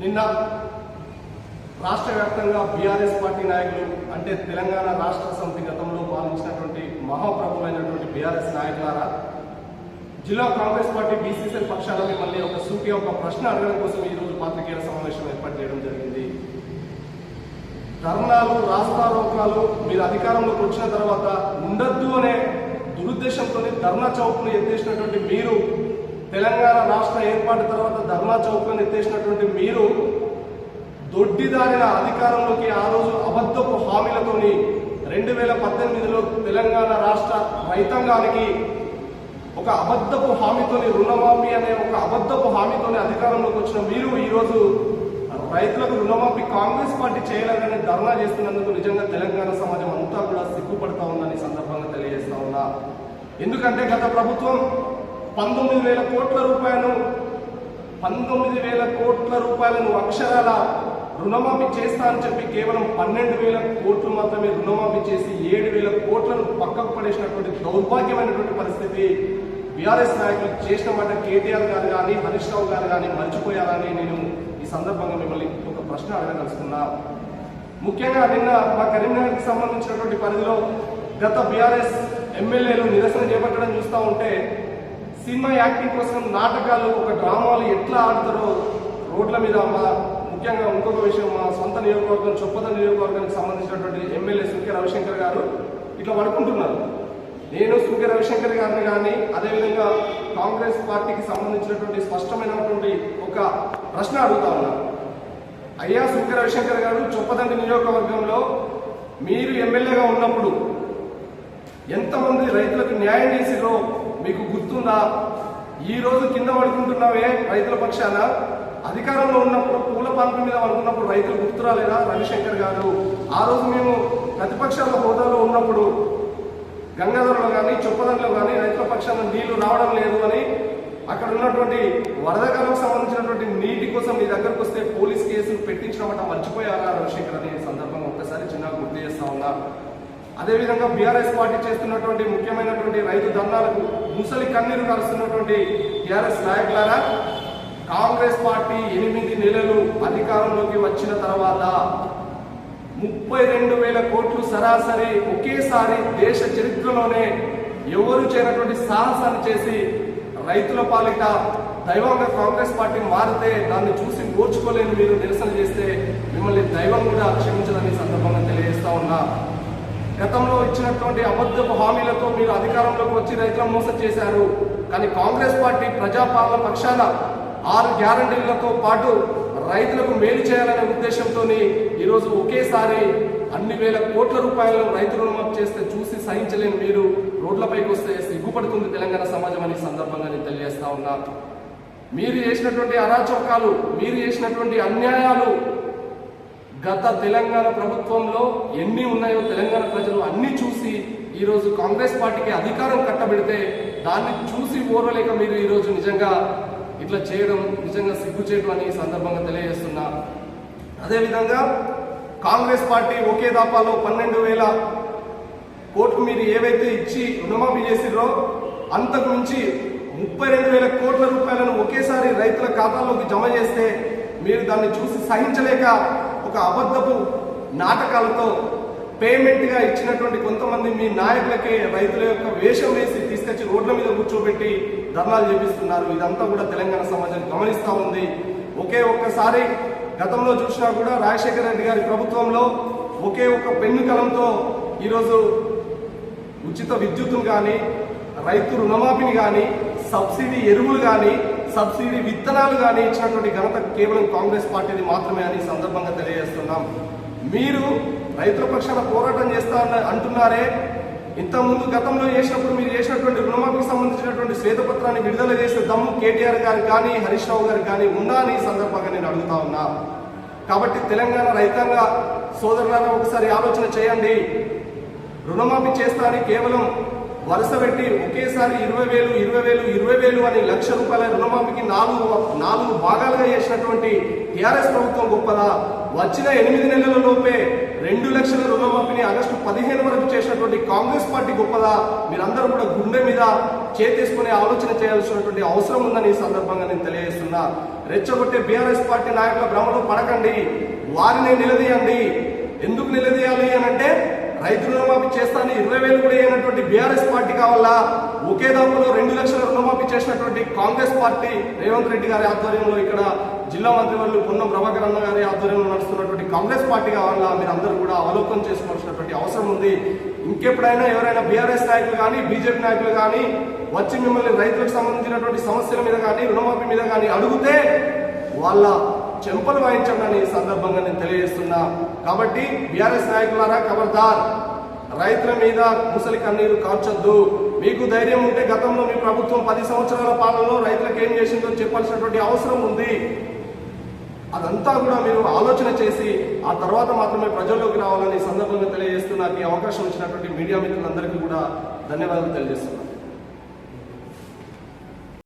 నిన్న రాష్ట్ర వ్యాప్తంగా బీఆర్ఎస్ పార్టీ నాయకులు అంటే తెలంగాణ రాష్ట్ర సమితి గతంలో పాలించినటువంటి మహాప్రభులైనటువంటి బీఆర్ఎస్ నాయకులారా జిల్లా కాంగ్రెస్ పార్టీ బీసీసీ పక్షాల మళ్ళీ ఒక సూటి ఒక ప్రశ్న అడగడం కోసం ఈ రోజు పాత్రికేయుల సమావేశం ఏర్పాటు చేయడం జరిగింది. ధర్నాలు రాస్తారోకాలు మీరు అధికారంలోకి వచ్చిన తర్వాత ఉండద్దు అనే దురుద్దేశంతో ధర్నా చౌక్ను ఎత్తేసినటువంటి మీరు తెలంగాణ రాష్ట్ర ఏర్పాటు తర్వాత ధర్నా చౌక్ను ఎత్తేసినటువంటి మీరు దొడ్డిదారిన అధికారంలోకి ఆ రోజు అబద్ధపు హామీలతోని రెండు వేల పద్దెనిమిదిలో తెలంగాణ రాష్ట్ర రైతాంగానికి ఒక అబద్ధపు హామీతోని రుణమాఫీ అనే ఒక అబద్ధపు హామీతోని అధికారంలోకి వచ్చిన మీరు ఈరోజు రైతులకు రుణమాఫీ కాంగ్రెస్ పార్టీ చేయలేదని ధర్నా చేస్తున్నందుకు నిజంగా తెలంగాణ సమాజం అంతా కూడా సిగ్గుపడతా ఉందని సందర్భంగా తెలియజేస్తా ఉన్నా. ఎందుకంటే గత ప్రభుత్వం పంతొమ్మిది వేల కోట్ల రూపాయలు పంతొమ్మిది వేల కోట్ల రూపాయలను అక్షరాల రుణమాఫీ చేస్తా అని చెప్పి కేవలం పన్నెండు వేల కోట్లు మాత్రమే రుణమాఫీ చేసి ఏడు వేల కోట్లను పక్కకు పడేసినటువంటి దౌర్భాగ్యమైనటువంటి పరిస్థితి బీఆర్ఎస్ నాయకులు చేసిన మాట కేటీఆర్ గారు కానీ హరీష్ రావు గారు కానీ మర్చిపోయారని నేను ఈ సందర్భంగా మిమ్మల్ని ఒక ప్రశ్న అడగదలుచుకున్నా. ముఖ్యంగా నిన్న మా కరీంనగర్కి సంబంధించినటువంటి పరిధిలో గత బీఆర్ఎస్ ఎమ్మెల్యేలు నిరసన చేపట్టడం చూస్తూ ఉంటే సినిమా యాక్టింగ్ కోసం నాటకాలు ఒక డ్రామాలు ఎట్లా ఆడతారో రోడ్ల మీద మా ముఖ్యంగా ఇంకొక విషయం మా సొంత నియోజకవర్గం చొప్పద నియోజకవర్గానికి సంబంధించినటువంటి ఎమ్మెల్యే సుఖ్య రవిశంకర్ గారు ఇట్లా పడుకుంటున్నారు. నేను సుఖ్య రవిశంకర్ గారిని కానీ అదేవిధంగా కాంగ్రెస్ పార్టీకి సంబంధించినటువంటి స్పష్టమైనటువంటి ఒక ప్రశ్న అడుగుతా ఉన్నాను అయ్యా సుఖ్య రవిశంకర్ గారు చొప్పదండి నియోజకవర్గంలో మీరు ఎమ్మెల్యేగా ఉన్నప్పుడు ఎంతమంది రైతులకు న్యాయం చేసిరో మీకు గుర్తుందా? ఈ రోజు కింద పడుకుంటున్నావే రైతుల పక్షాన? అధికారంలో ఉన్నప్పుడు పూల పంప మీద పడుకున్నప్పుడు రైతులు గుర్తురాలేదా? రవిశంకర్ గారు ఆ రోజు మేము ప్రతిపక్షాల హోదాలో ఉన్నప్పుడు గంగాధరలో కానీ చొప్పదంలో కానీ రైతుల పక్షాన నీళ్ళు రావడం లేదు అని అక్కడ ఉన్నటువంటి వరదకాలకు సంబంధించినటువంటి నీటి కోసం మీ దగ్గరకు వస్తే పోలీస్ కేసులు పెట్టించడం మర్చిపోయారా రవిశంకర్ అనే సందర్భంగా ఒక్కసారి చిన్నగా గుర్తు చేస్తా ఉన్నా. అదేవిధంగా బీఆర్ఎస్ పార్టీ చేస్తున్నటువంటి ముఖ్యమైనటువంటి రైతు ధర్నాలకు ముసలి కన్నీరు కలుస్తున్నటువంటి టీఆర్ఎస్ నాయకులారా కాంగ్రెస్ పార్టీ ఎనిమిది నెలలు అధికారంలోకి వచ్చిన తర్వాత ముప్పై రెండు వేల కోట్లు సరాసరి ఒకేసారి దేశ చరిత్రలోనే ఎవరు చేయనటువంటి సాహసాన్ని చేసి రైతుల పాలిట దైవంగా కాంగ్రెస్ పార్టీ మారితే దాన్ని చూసి ఓర్చుకోలేని మీరు నిరసన చేస్తే మిమ్మల్ని దైవం కూడా క్షమించదని సందర్భంగా తెలియజేస్తా ఉన్నా. గతంలో ఇచ్చినటువంటి అబద్ధపు హామీలతో మీరు అధికారంలోకి వచ్చి రైతులను మోసం చేశారు. కానీ కాంగ్రెస్ పార్టీ ప్రజాపాలన పక్షాన ఆరు గ్యారంటీలతో పాటు రైతులకు మేలు చేయాలనే ఉద్దేశంతో ఈరోజు ఒకేసారి అన్ని వేల కోట్ల రూపాయలను రైతు రుణమాఫ్ చేస్తే చూసి సహించలేని మీరు రోడ్లపైకి వస్తే సిగ్గుపడుతుంది తెలంగాణ సమాజం అని సందర్భంగా నేను తెలియజేస్తా ఉన్నా. మీరు చేసినటువంటి అరాచకాలు మీరు చేసినటువంటి అన్యాయాలు గత తెలంగాణ ప్రభుత్వంలో ఎన్ని ఉన్నాయో తెలంగాణ ప్రజలు అన్ని చూసి ఈరోజు కాంగ్రెస్ పార్టీకి అధికారం కట్టబెడితే దాన్ని చూసి ఓర్వలేక మీరు ఈరోజు నిజంగా ఇట్లా చేయడం నిజంగా సిగ్గు చేయడం అని ఈ సందర్భంగా తెలియజేస్తున్నా. అదేవిధంగా కాంగ్రెస్ పార్టీ ఒకే దాపాలో పన్నెండు వేల కోట్లు మీరు ఏవైతే ఇచ్చి రుణమాఫీ చేసిరో అంతకు మించి ముప్పై రెండు వేల కోట్ల రూపాయలను ఒకేసారి రైతుల ఖాతాలోకి జమ చేస్తే మీరు దాన్ని చూసి సహించలేక ఒక అబద్ధపు నాటకాలతో పేమెంట్గా ఇచ్చినటువంటి కొంతమంది మీ నాయకులకే రైతుల యొక్క వేషం వేసి తీసుకొచ్చి రోడ్ల మీద కూర్చోబెట్టి ధర్నాలు చేపిస్తున్నారు. ఇదంతా కూడా తెలంగాణ సమాజం గమనిస్తూ ఉంది. ఒకే ఒక్కసారి గతంలో చూసినా కూడా రాజశేఖర రెడ్డి గారి ప్రభుత్వంలో ఒకే ఒక్క పెన్ను కలంతో ఈరోజు ఉచిత విద్యుత్తును కానీ రైతు రుణమాఫీని కానీ సబ్సిడీ ఎరువులు కానీ సబ్సిడీ విత్తనాలు కానీ ఇచ్చినటువంటి ఘనత కేవలం కాంగ్రెస్ పార్టీది మాత్రమే అని సందర్భంగా తెలియజేస్తున్నాం. మీరు రైతుల పక్షాన పోరాటం చేస్తా అంటున్నారే. ఇంతకుముందు గతంలో చేసినప్పుడు మీరు చేసినటువంటి రుణమాఫీకి సంబంధించినటువంటి శ్వేతపత్రాన్ని విడుదల చేసే దమ్ము కేటీఆర్ గారు కానీ హరీష్ రావు గారు కానీ ఉందా అని సందర్భంగా నేను అడుగుతా ఉన్నా. కాబట్టి తెలంగాణ రైతాంగ సోదరులారా ఒకసారి ఆలోచన చేయండి. రుణమాఫీ చేస్తా అని కేవలం వరుస పెట్టి ఒకేసారి ఇరవై వేలు ఇరవై వేలు ఇరవై వేలు అని లక్ష రూపాయల రుణమాఫీకి నాలుగు నాలుగు భాగాలుగా చేసినటువంటి టీఆర్ఎస్ ప్రభుత్వం గొప్పదా? వచ్చిన ఎనిమిది నెలల లోపే రెండు లక్షల రుణమాఫీని ఆగస్టు పదిహేను వరకు చేసినటువంటి కాంగ్రెస్ పార్టీ గొప్పదా? మీరందరూ కూడా గుండె మీద చేతేసుకునే ఆలోచన చేయాల్సినటువంటి అవసరం ఉందని ఈ సందర్భంగా నేను తెలియజేస్తున్నా. రెచ్చగొట్టే బీఆర్ఎస్ పార్టీ నాయకుల భ్రమలో పడకండి. వారిని నిలదీయండి. ఎందుకు నిలదీయాలి అని అంటే రైతు రుణమాఫీ చేస్తాను ఇరవై వేలు కూడా అయినటువంటి బీఆర్ఎస్ పార్టీ కావాలా? ఒకే దాంట్లో రెండు లక్షల రుణమాఫీ చేసినటువంటి కాంగ్రెస్ పార్టీ రేవంత్ రెడ్డి గారి ఆధ్వర్యంలో ఇక్కడ జిల్లా మంత్రివర్యులు పొన్నం ప్రభాకర్ అన్న గారి ఆధ్వర్యంలో నడుస్తున్నటువంటి కాంగ్రెస్ పార్టీ కావాలా? మీరు అందరూ కూడా అవలోకనం చేసుకోవాల్సినటువంటి అవసరం ఉంది. ఇంకెప్పుడైనా ఎవరైనా బీఆర్ఎస్ నాయకులు కానీ బీజేపీ నాయకులు కానీ వచ్చి మిమ్మల్ని రైతులకు సంబంధించినటువంటి సమస్యల మీద కానీ రుణమాఫీ మీద కానీ అడిగితే వాళ్ళ చెంపలు వాయించండి అని సందర్భంగా నేను తెలియజేస్తున్నా. కాబట్టి బీఆర్ఎస్ నాయకులారా ఖబర్దార్ రైతుల మీద ముసలి కన్నీరు కాల్చొద్దు. మీకు ధైర్యం ఉంటే గతంలో మీ ప్రభుత్వం పది సంవత్సరాల పాలనలో రైతులకు ఏం చేసిందో చెప్పాల్సినటువంటి అవసరం ఉంది. అదంతా కూడా మీరు ఆలోచన చేసి ఆ తర్వాత మాత్రమే ప్రజల్లోకి రావాలని సందర్భంగా తెలియజేస్తూ నాకు ఈ అవకాశం ఇచ్చినటువంటి మీడియా మిత్రులందరికీ కూడా ధన్యవాదాలు తెలియజేస్తున్నాను.